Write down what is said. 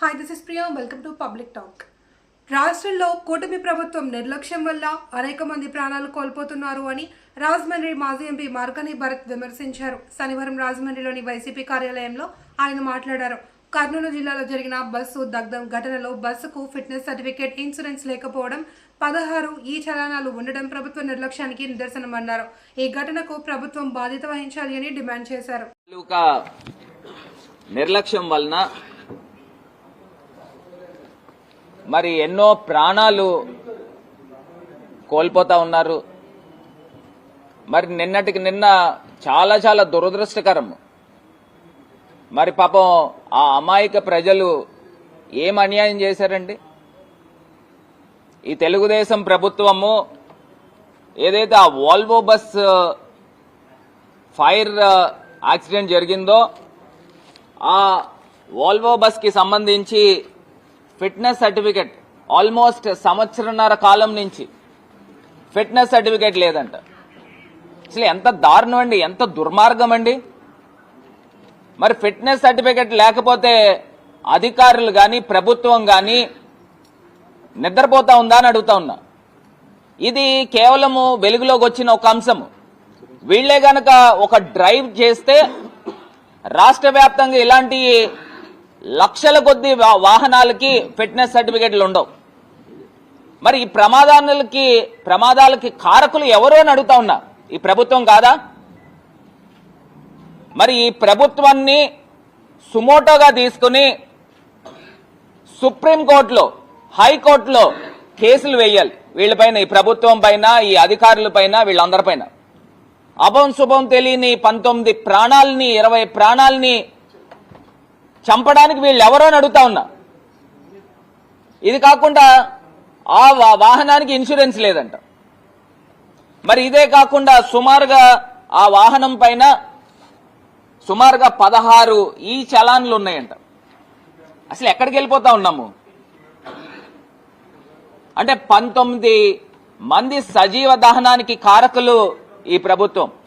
Hi this is Priya welcome to public talk రాష్ట్రంలో కూటమి ప్రభుత్వం నిర్లక్ష్యం వల్ల అనేక మంది ప్రాణాలు కోల్పోతున్నారు అని రాజమండ్రి మాజీ ఎంపీ మార్కని భరత్ విమర్శించారు. శనివారం రాజమండ్రిలోని వైసీపీ కార్యాలయంలో ఆయన మాట్లాడారు. కర్నూలు జిల్లాలో జరిగిన బస్సు దగ్ధం ఘటనలో బస్సుకు ఫిట్నెస్ సర్టిఫికేట్ ఇన్సూరెన్స్ లేకపోవడం పదహారు ఈ చలానాలు ఉండడం ప్రభుత్వ నిర్లక్ష్యానికి నిదర్శనమన్నారు. ఈ ఘటనకు ప్రభుత్వం బాధ్యత వహించాలి అని డిమాండ్ చేశారు. నిర్లక్ష్యం వలన మరి ఎన్నో ప్రాణాలు కోల్పోతా ఉన్నారు. మరి నిన్నటికి నిన్న చాలా చాలా దురదృష్టకరం. మరి పాపం ఆ అమాయక ప్రజలు ఏం అన్యాయం చేశారండి? ఈ తెలుగుదేశం ప్రభుత్వము ఏదైతే ఆ వాల్వో బస్ ఫైర్ యాక్సిడెంట్ జరిగిందో ఆ వాల్వో బస్కి సంబంధించి ఫిట్నెస్ సర్టిఫికెట్. ఆల్మోస్ట్ సంవత్సరన్నర కాలం నుంచి ఫిట్నెస్ సర్టిఫికెట్ లేదంట. అసలు ఎంత దారుణం అండి ఎంత దుర్మార్గం అండి మరి ఫిట్నెస్ సర్టిఫికెట్ లేకపోతే అధికారులు కానీ ప్రభుత్వం కానీ నిద్రపోతా ఉందా అని అడుగుతా ఉన్నా. ఇది కేవలము వెలుగులోకి వచ్చిన ఒక అంశము. వీళ్ళే గనక ఒక డ్రైవ్ చేస్తే రాష్ట్ర వ్యాప్తంగా ఇలాంటి లక్షల కొద్ది వా- వాహనాలకి ఫిట్నెస్ సర్టిఫికెట్లు ఉండవు. మరి ఈ ప్రమాదాలకి ప్రమాదాలకి కారకులు ఎవరు అని అడుగుతా ఉన్నా. ఈ ప్రభుత్వం కాదా? మరి ఈ ప్రభుత్వాన్ని సుమోటోగా తీసుకుని సుప్రీంకోర్టులో హైకోర్టులో కేసులు వేయాలి. వీళ్ళపైన ఈ ప్రభుత్వం పైన ఈ అధికారుల పైన వీళ్ళందరిపైన అభం శుభం తెలియని పంతొమ్మిది ప్రాణాలని ఇరవై ప్రాణాలని చంపడానికి వీళ్ళు ఎవరో అని అడుగుతా ఉన్నా. ఇది కాకుండా ఆ వా- వాహనానికి ఇన్సూరెన్స్ లేదంట. మరి ఇదే కాకుండా సుమారుగా ఆ వాహనం పైన సుమారుగా పదహారు ఈ చలాన్లు ఉన్నాయంట. అసలు ఎక్కడికి వెళ్ళిపోతా ఉన్నాము? అంటే పంతొమ్మిది మంది సజీవ దహనానికి కారకులు ఈ ప్రభుత్వం.